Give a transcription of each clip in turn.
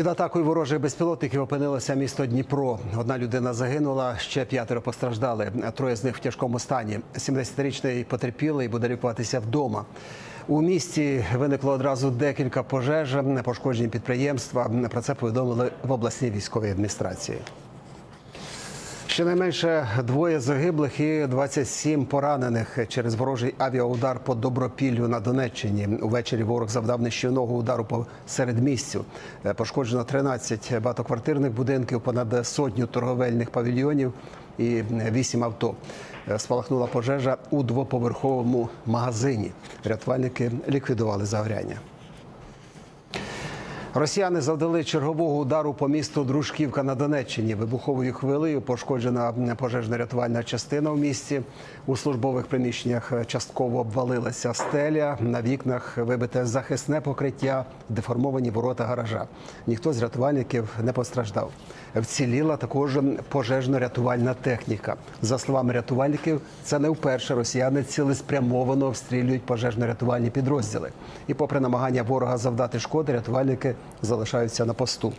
Під атакою ворожих безпілотників опинилося місто Дніпро. Одна людина загинула, ще п'ятеро постраждали. Троє з них в тяжкому стані. 70-річний потерпілий буде лікуватися вдома. У місті виникло одразу декілька пожеж, пошкоджені підприємства. Про це повідомили в обласній військовій адміністрації. Щонайменше двоє загиблих і 27 поранених через ворожий авіаудар по Добропіллю на Донеччині. Увечері ворог завдав нищівного удару по середмістю. Е, Пошкоджено 13 багатоквартирних будинків, понад сотню торговельних павільйонів і 8 авто. Е, Спалахнула пожежа у двоповерховому магазині. Рятувальники ліквідували загоряння. Росіяни завдали чергового удару по місту Дружківка на Донеччині. Вибуховою хвилею пошкоджена пожежно-рятувальна частина в місті. У службових приміщеннях частково обвалилася стеля. На вікнах вибите захисне покриття, деформовані ворота гаража. Ніхто з рятувальників не постраждав. Вціліла також пожежно-рятувальна техніка. За словами рятувальників, це не вперше росіяни цілеспрямовано обстрілюють пожежно-рятувальні підрозділи. І, попри намагання ворога завдати шкоди, рятувальники залишаються на посту.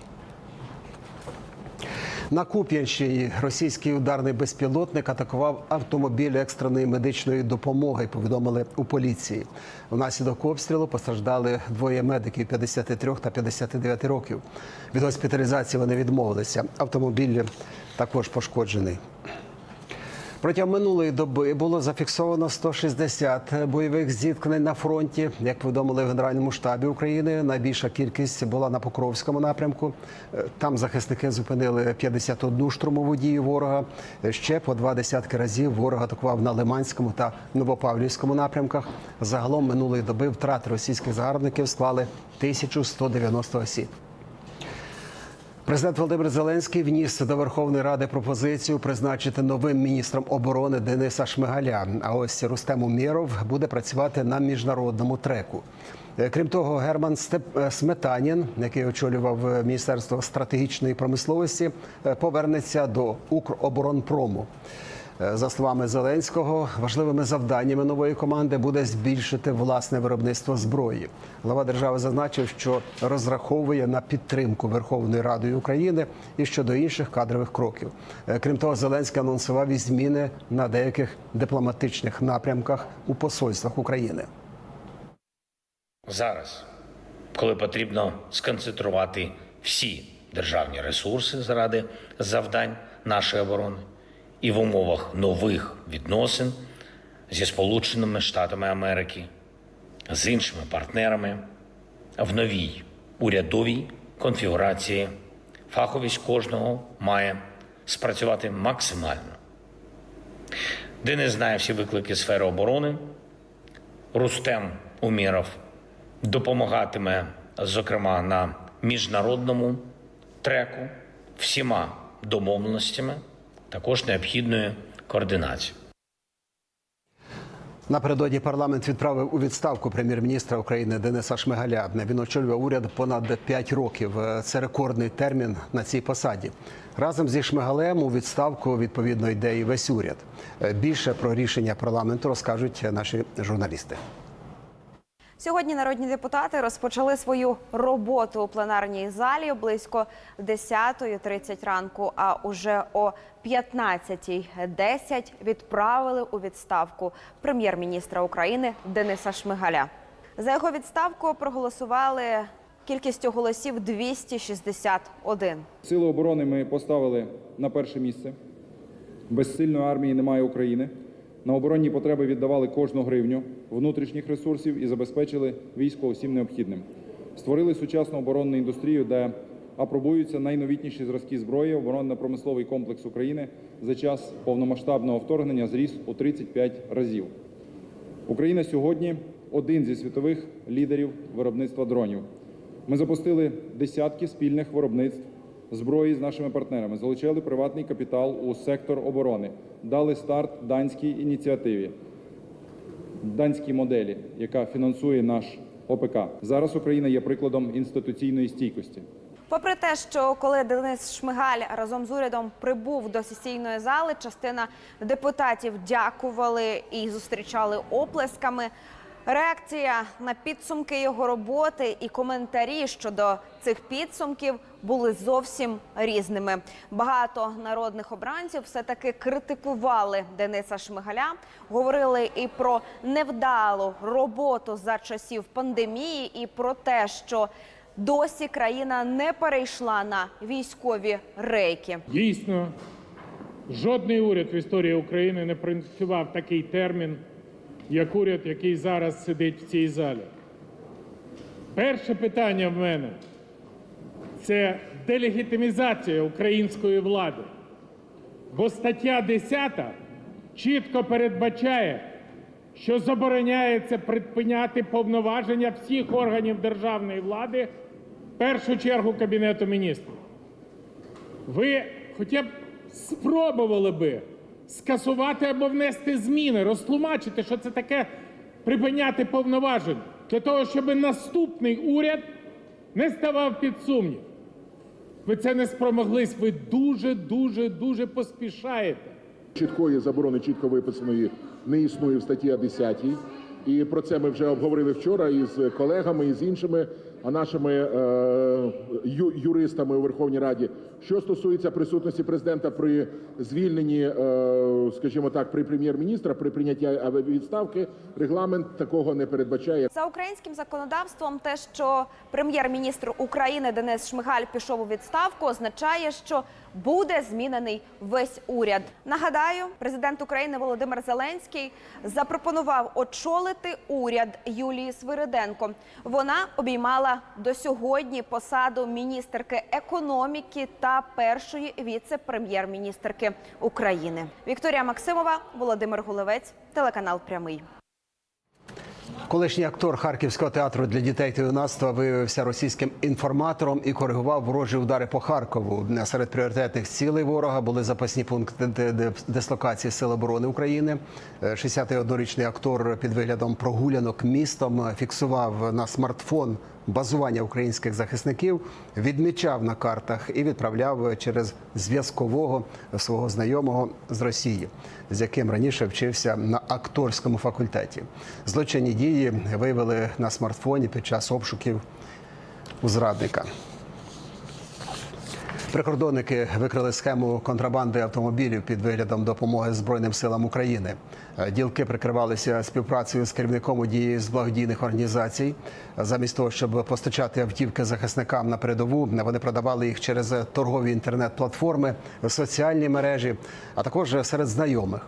На Куп'янщині російський ударний безпілотник атакував автомобіль екстреної медичної допомоги. Повідомили у поліції. Внаслідок обстрілу постраждали двоє медиків 53 та 59 років. Від госпіталізації вони відмовилися. Автомобіль також пошкоджений. Протягом минулої доби було зафіксовано 160 бойових зіткнень на фронті. Як повідомили в Генеральному штабі України, найбільша кількість була на Покровському напрямку. Е, Там захисники зупинили 51 штурмову дію ворога. Ще по два десятки разів ворог атакував на Лиманському та Новопавлівському напрямках. Загалом минулої доби втрати російських загарбників склали 1190 осіб. Президент Володимир Зеленський вніс до Верховної Ради пропозицію призначити новим міністром оборони Дениса Шмигаля. А ось Рустем Умєров буде працювати на міжнародному треку. Е, Крім того, Герман Степ- е, Сметанін, який очолював е, Міністерство стратегічної промисловості, повернеться до Укроборонпрому. Е, За словами Зеленського, важливими завданнями нової команди буде збільшити власне виробництво зброї. Глава держави зазначив, що розраховує на підтримку Верховної Ради України і щодо інших кадрових кроків. Е, Крім того, Зеленський анонсував і зміни на деяких дипломатичних напрямках у посольствах України. зараз, коли потрібно сконцентрувати всі державні ресурси заради завдань нашої оборони, і в умовах нових відносин зі Сполученими Штатами Америки, з іншими партнерами, в новій урядовій конфігурації фаховість кожного має спрацювати максимально. Денис знає всі виклики сфери оборони. Рустем Уміров допомагатиме, зокрема, на міжнародному треку всіма домовленостями, також необхідною координацією. Напередодні парламент відправив у відставку прем'єр-міністра України Дениса Шмигаля. Він очолював уряд понад 5 років. Це рекордний термін на цій посаді. Разом зі Шмигалем у відставку відповідно йде і весь уряд. Більше про рішення парламенту розкажуть наші журналісти. Сьогодні народні депутати розпочали свою роботу у пленарній залі близько 10.30 ранку. А уже о 15.10 відправили у відставку прем'єр-міністра України Дениса Шмигаля. За його відставку проголосували кількістю голосів 261. Сили оборони ми поставили на перше місце. Без сильної армії немає України. На оборонні потреби віддавали кожну гривню внутрішніх ресурсів і забезпечили військо усім необхідним. Створили сучасну оборонну індустрію, де апробуються найновітніші зразки зброї. Оборонно-промисловий комплекс України за час повномасштабного вторгнення зріс у 35 разів. Україна сьогодні один зі світових лідерів виробництва дронів. Ми запустили десятки спільних виробництв зброї з нашими партнерами, залучали приватний капітал у сектор оборони, дали старт данській ініціативі, данській моделі, яка фінансує наш ОПК. Зараз Україна є прикладом інституційної стійкості. Попри те, що коли Денис Шмигаль разом з урядом прибув до сесійної зали, частина депутатів дякували і зустрічали оплесками. Реакція на підсумки його роботи і коментарі щодо цих підсумків були зовсім різними. Багато народних обранців все таки критикували Дениса Шмигаля, говорили і про невдалу роботу за часів пандемії, і про те, що досі країна не перейшла на військові рейки. Дійсно, жодний уряд в історії України не працював такий термін, як уряд, який зараз сидить в цій залі. Перше питання в мене це делегітимізація української влади. Бо стаття 10 чітко передбачає, що забороняється припиняти повноваження всіх органів державної влади, в першу чергу Кабінету міністрів. Ви хоча б спробували би скасувати або внести зміни, розтлумачити, що це таке припиняти повноважень, для того, щоб наступний уряд не ставав під сумнів. Ви це не спромоглись, ви дуже, дуже, дуже поспішаєте. Чіткої заборони, чітко виписаної, не існує в статті 10. І про це ми вже обговорили вчора із колегами, і з іншими а нашими е, юристами у Верховній Раді. Що стосується присутності президента при звільненні, е, скажімо так, при прем'єр-міністра, при прийнятті відставки, регламент такого не передбачає. За українським законодавством, те, що прем'єр-міністр України Денис Шмигаль пішов у відставку, означає, що буде змінений весь уряд. Нагадаю, президент України Володимир Зеленський запропонував очолити уряд Юлії Свириденко. Вона обіймала до сьогодні посаду міністерки економіки та першої віце-прем'єр-міністерки України. Вікторія Максимова, Володимир Гулевець, телеканал Прямий. Колишній актор Харківського театру для дітей та юнацтва виявився російським інформатором і коригував ворожі удари по Харкову. Серед пріоритетних цілей ворога були запасні пункти дислокації Сил оборони України. Е, 61-річний актор під виглядом прогулянок містом фіксував на смартфон базування українських захисників, відмічав на картах і відправляв через зв'язкового свого знайомого з Росії, з яким раніше вчився на акторському факультеті. Злочинні дії виявили на смартфоні під час обшуків у зрадника. Прикордонники викрили схему контрабанди автомобілів під виглядом допомоги Збройним силам України. Е, Ділки прикривалися співпрацею з керівником однієї з благодійних організацій. Замість того, щоб постачати автівки захисникам на передову, вони продавали їх через торгові інтернет-платформи, соціальні мережі, а також серед знайомих.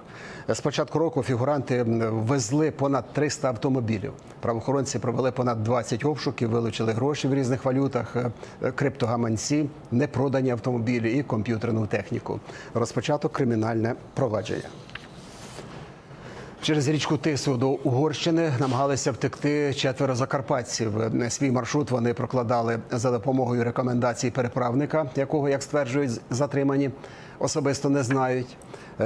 З початку року фігуранти везли понад 300 автомобілів. Правоохоронці провели понад 20 обшуків, вилучили гроші в різних валютах, е, криптогаманці, непродані автомобілі і комп'ютерну техніку. Розпочато кримінальне провадження. Через річку Тису до Угорщини намагалися втекти четверо закарпатців. Свій маршрут вони прокладали за допомогою рекомендацій переправника, якого, як стверджують, затримані особисто не знають.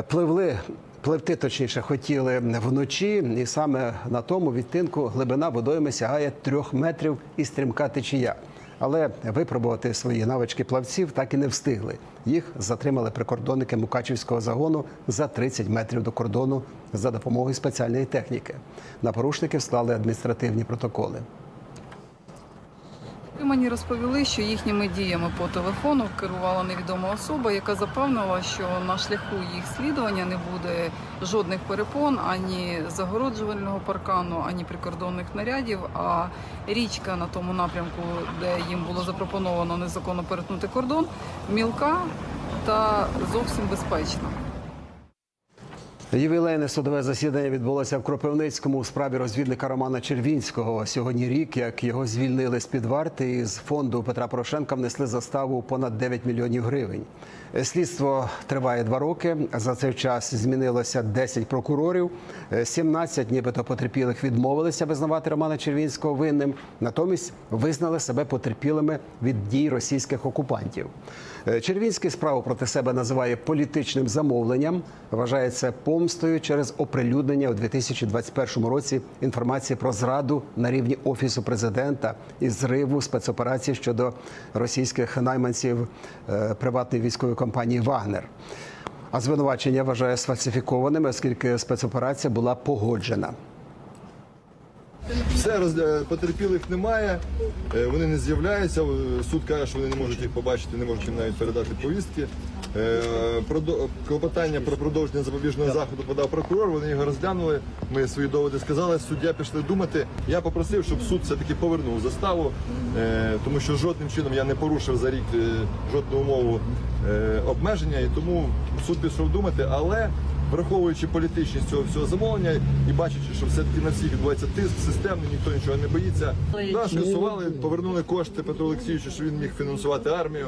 Пливли. Пливти точніше хотіли вночі, і саме на тому відтинку глибина водойми сягає трьох метрів і стрімка течія. Але випробувати свої навички плавців так і не встигли. Їх затримали прикордонники Мукачівського загону за 30 метрів до кордону за допомогою спеціальної техніки. На порушників склали адміністративні протоколи. Мені розповіли, що їхніми діями по телефону керувала невідома особа, яка запевнила, що на шляху їх слідування не буде жодних перепон, ані загороджувального паркану, ані прикордонних нарядів. А річка на тому напрямку, де їм було запропоновано незаконно перетнути кордон, мілка та зовсім безпечна. Ювілейне судове засідання відбулося в Кропивницькому у справі розвідника Романа Червінського. Сьогодні рік, як його звільнили з під варти, і з фонду Петра Порошенка внесли заставу понад 9 мільйонів гривень. Слідство триває два роки. За цей час змінилося 10 прокурорів. 17 нібито потерпілих відмовилися визнавати Романа Червінського винним. Натомість визнали себе потерпілими від дій російських окупантів. Червінський справу проти себе називає політичним замовленням. Вважає це помстою через оприлюднення у 2021 році інформації про зраду на рівні офісу президента і зриву спецоперації щодо російських найманців е, приватної військової компанії Вагнер. А звинувачення вважає сфальсифікованими, оскільки спецоперація була погоджена. Все роз... е, потерпілих немає, е, вони не з'являються. Е, Суд каже, що вони не можуть їх побачити, не можуть їм навіть передати повістки. Е, Клопотання про продовження запобіжного заходу подав прокурор. Вони його розглянули. Ми свої доводи сказали. Суддя пішли думати. Я попросив, щоб суд все таки повернув заставу, е, тому що жодним чином я не порушив за рік е, жодну умову обмеження, і тому суд пішов думати, але. Враховуючи політичність цього всього замовлення і бачачи, що все-таки на всіх відбувається тиск системний, ніхто нічого не боїться. Да, скасували, повернули кошти Петру Олексійовичу, що він міг фінансувати армію.